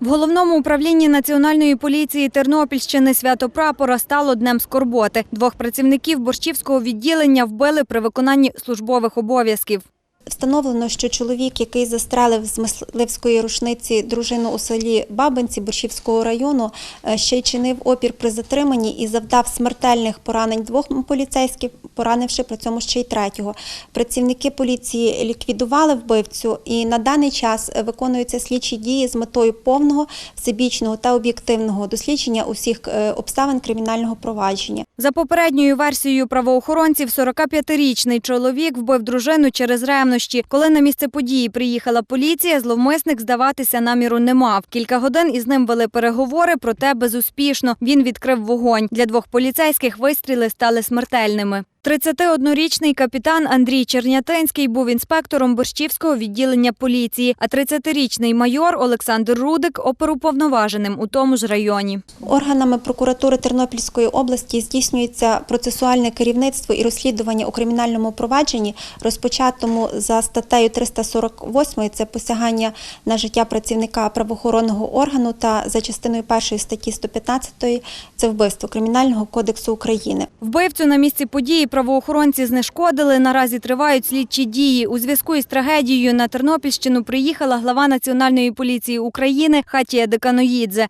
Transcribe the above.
В головному управлінні Національної поліції Тернопільщини свято прапора стало днем скорботи. Двох працівників борщівського відділення вбили при виконанні службових обов'язків. Встановлено, що чоловік, який застрелив з мисливської рушниці дружину у селі Бабинці Борщівського району, е, ще й чинив опір при затриманні і завдав смертельних поранень двох поліцейських, поранивши при цьому ще й третього. Працівники поліції ліквідували вбивцю і на даний час виконуються слідчі дії з метою повного, всебічного та об'єктивного дослідження усіх е, обставин кримінального провадження. За попередньою версією правоохоронців, 45-річний чоловік вбив дружину через ревнощі. Коли на місце події приїхала поліція, зловмисник здаватися наміру не мав. Кілька годин із ним вели переговори, проте безуспішно. Він відкрив вогонь. Для двох поліцейських вистріли стали смертельними. 31-річний капітан Андрій Чернятинський був інспектором Борщівського відділення поліції, а 30-річний майор Олександр Рудик оперуповноваженим у тому ж районі. Органами прокуратури Тернопільської області здійснюється процесуальне керівництво і розслідування у кримінальному провадженні, розпочатому за статтею 348 – це посягання на життя працівника правоохоронного органу та за частиною першої статті 115 – це вбивство Кримінального кодексу України. Вбивцю на місці події правоохоронці знешкодили. Наразі тривають слідчі дії. У зв'язку із трагедією на Тернопільщину приїхала глава Національної поліції України Хатія Деканоїдзе.